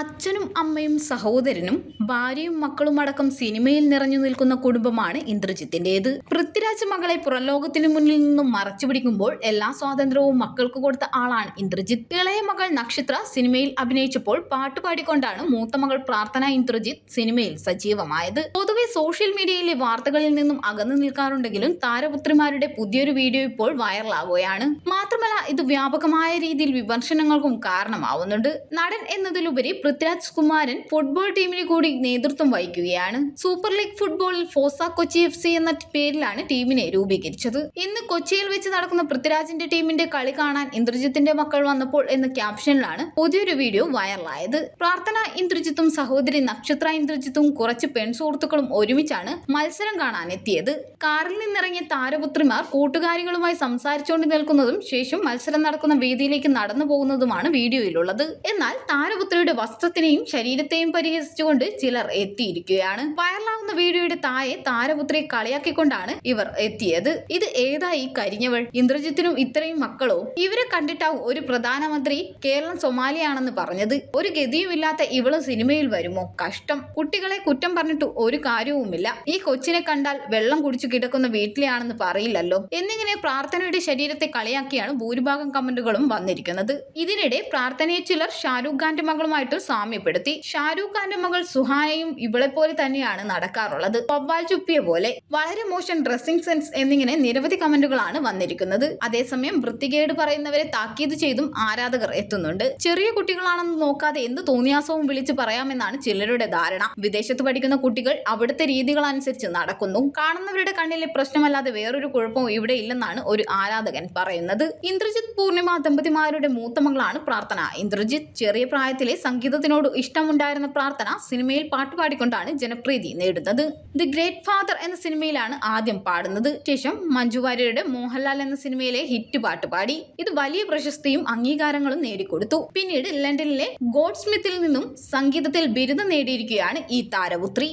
അച്ഛനും അമ്മയും സഹോദരനും ഭാര്യയും മക്കളും അടക്കം സിനിമയിൽ നിറഞ്ഞു നിൽക്കുന്ന കുടുംബമാണ് ഇന്ദ്രജിത്തിന്റേത് പൃഥ്വിരാജ് മകളെ പുറംലോകത്തിന് മുന്നിൽ നിന്നും മറച്ചു പിടിക്കുമ്പോൾ എല്ലാ സ്വാതന്ത്ര്യവും മക്കൾക്ക് കൊടുത്ത ആളാണ് ഇന്ദ്രജിത്ത്. ഇളയ മകൾ നക്ഷത്ര സിനിമയിൽ അഭിനയിച്ചപ്പോൾ പാട്ടുപാടിക്കൊണ്ടാണ് മൂത്ത മകൾ പ്രാർത്ഥന ഇന്ദ്രജിത്ത് സിനിമയിൽ സജീവമായത്. പൊതുവെ സോഷ്യൽ മീഡിയയിലെ വാർത്തകളിൽ നിന്നും അകന്നു നിൽക്കാറുണ്ടെങ്കിലും താരപുത്രിമാരുടെ പുതിയൊരു വീഡിയോ ഇപ്പോൾ വൈറലാകുകയാണ്. മാത്രമല്ല ഇത് വ്യാപകമായ രീതിയിൽ വിമർശനങ്ങൾക്കും കാരണമാവുന്നുണ്ട്. നടൻ എന്നതിലുപരി പൃഥ്വിരാജ് കുമാരൻ ഫുട്ബോൾ ടീമിന് കൂടി നേതൃത്വം വഹിക്കുകയാണ്. സൂപ്പർ ലീഗ് ഫുട്ബോളിൽ ഫോസ കൊച്ചി എഫ് സി എന്ന പേരിലാണ് ടീമിനെ രൂപീകരിച്ചത്. ഇന്ന് കൊച്ചിയിൽ വെച്ച് നടക്കുന്ന പൃഥ്വിരാജിന്റെ ടീമിന്റെ കളി കാണാൻ ഇന്ദ്രജിത്തിന്റെ മക്കൾ വന്നപ്പോൾ എന്ന ക്യാപ്ഷനിലാണ് പുതിയൊരു വീഡിയോ വൈറലായത്. പ്രാർത്ഥന ഇന്ദ്രജിത്തും സഹോദരി നക്ഷത്ര ഇന്ദ്രജിത്തും കുറച്ച് പെൺസുഹൃത്തുക്കളും ഒരുമിച്ചാണ് മത്സരം കാണാൻ എത്തിയത്. കാറിൽ നിന്നിറങ്ങിയ താരപുത്രിമാർ കൂട്ടുകാരികളുമായി സംസാരിച്ചുകൊണ്ട് നിൽക്കുന്നതും ശേഷം മത്സരം നടക്കുന്ന വേദിയിലേക്ക് നടന്നു പോകുന്നതുമാണ് വീഡിയോയിലുള്ളത്. എന്നാൽ താരപുത്രിയുടെ വസ്ത്രത്തിനെയും ശരീരത്തെയും പരിഹസിച്ചുകൊണ്ട് ചിലർ എത്തിയിരിക്കുകയാണ്. വൈറലാകുന്ന വീഡിയോയുടെ താഴെ താരപുത്രിയെ കളിയാക്കിക്കൊണ്ടാണ് ഇവർ എത്തിയത്. ഇത് ഏതായി കരിഞ്ഞവൾ? ഇന്ദ്രജിത്തിനും ഇത്രയും മക്കളോ? ഇവരെ കണ്ടിട്ടാവും ഒരു പ്രധാനമന്ത്രി കേരളം സൊമാലിയാണെന്ന് പറഞ്ഞത്. ഒരു ഗതിയുമില്ലാത്ത ഇവൾ സിനിമയിൽ വരുമോ? കഷ്ടം. കുട്ടികളെ കുറ്റം പറഞ്ഞിട്ട് ഒരു കാര്യവുമില്ല. ഈ കൊച്ചിനെ കണ്ടാൽ വെള്ളം കുടിച്ചു കിടക്കുന്ന വീട്ടിലെയാണെന്ന് പറയില്ലല്ലോ. എന്നിങ്ങനെ പ്രാർത്ഥനയുടെ ശരീരത്തെ കളിയാക്കിയാണ് ഭൂരിഭാഗം കമന്റുകളും വന്നിരിക്കുന്നത്. ഇതിനിടെ പ്രാർത്ഥനയെ ചിലർ ഷാരൂഖ് ഖാന്റെ മകളുമായിട്ട് സാമ്യപ്പെടുത്തി. ഷാരൂഖ് ഖാന്റെ മകൾ സുഹാനയും ഇവളെ പോലെ തന്നെയാണ് നടക്കാറുള്ളത്. പവ്വാൽ ചുപ്പിയ പോലെ വളരെ മോശം ഡ്രസ്സിംഗ് സെൻസ് എന്നിങ്ങനെ നിരവധി കമന്റുകളാണ് വന്നിരിക്കുന്നത്. അതേസമയം വൃത്തികേട് പറയുന്നവരെ താക്കീത് ചെയ്തും ആരാധകർ എത്തുന്നുണ്ട്. ചെറിയ കുട്ടികളാണെന്ന് നോക്കാതെ എന്ത് തോന്നിയാസവും വിളിച്ചു പറയാമെന്നാണ് ചിലരുടെ ധാരണ. വിദേശത്ത് പഠിക്കുന്ന കുട്ടികൾ അവിടുത്തെ രീതികൾ അനുസരിച്ച് നടക്കുന്നു. കാണുന്നവരുടെ കണ്ണിലെ പ്രശ്നമല്ലാതെ വേറൊരു കുഴപ്പവും ഇവിടെ ഇല്ലെന്നാണ് ഒരു ആരാധകൻ പറയുന്നത്. ഇന്ദ്രജിത് പൂർണിമ ദമ്പതിമാരുടെ മൂത്ത മകളാണ് പ്രാർത്ഥന. ഇന്ദ്രജിത് ചെറിയ പ്രായത്തിലെ സംഗീതത്തിനോട് ഇഷ്ടമുണ്ടായിരുന്ന പ്രാർത്ഥന സിനിമയിൽ പാട്ട് പാടിക്കൊണ്ടാണ് ജനപ്രീതി നേടുന്നത്. ദി ഗ്രേറ്റ് ഫാദർ എന്ന സിനിമയിലാണ് ആദ്യം പാടുന്നത്. ശേഷം മഞ്ജു വാര്യരുടെ മോഹൻലാൽ എന്ന സിനിമയിലെ ഹിറ്റ് പാട്ട് പാടി. ഇത് വലിയ പ്രശസ്തിയും അംഗീകാരങ്ങളും നേടിക്കൊടുത്തു. പിന്നീട് ലണ്ടനിലെ ഗോഡ് സ്മിത്തിൽ നിന്നും സംഗീതത്തിൽ ബിരുദം നേടിയിരിക്കുകയാണ് ഈ താരപുത്രി.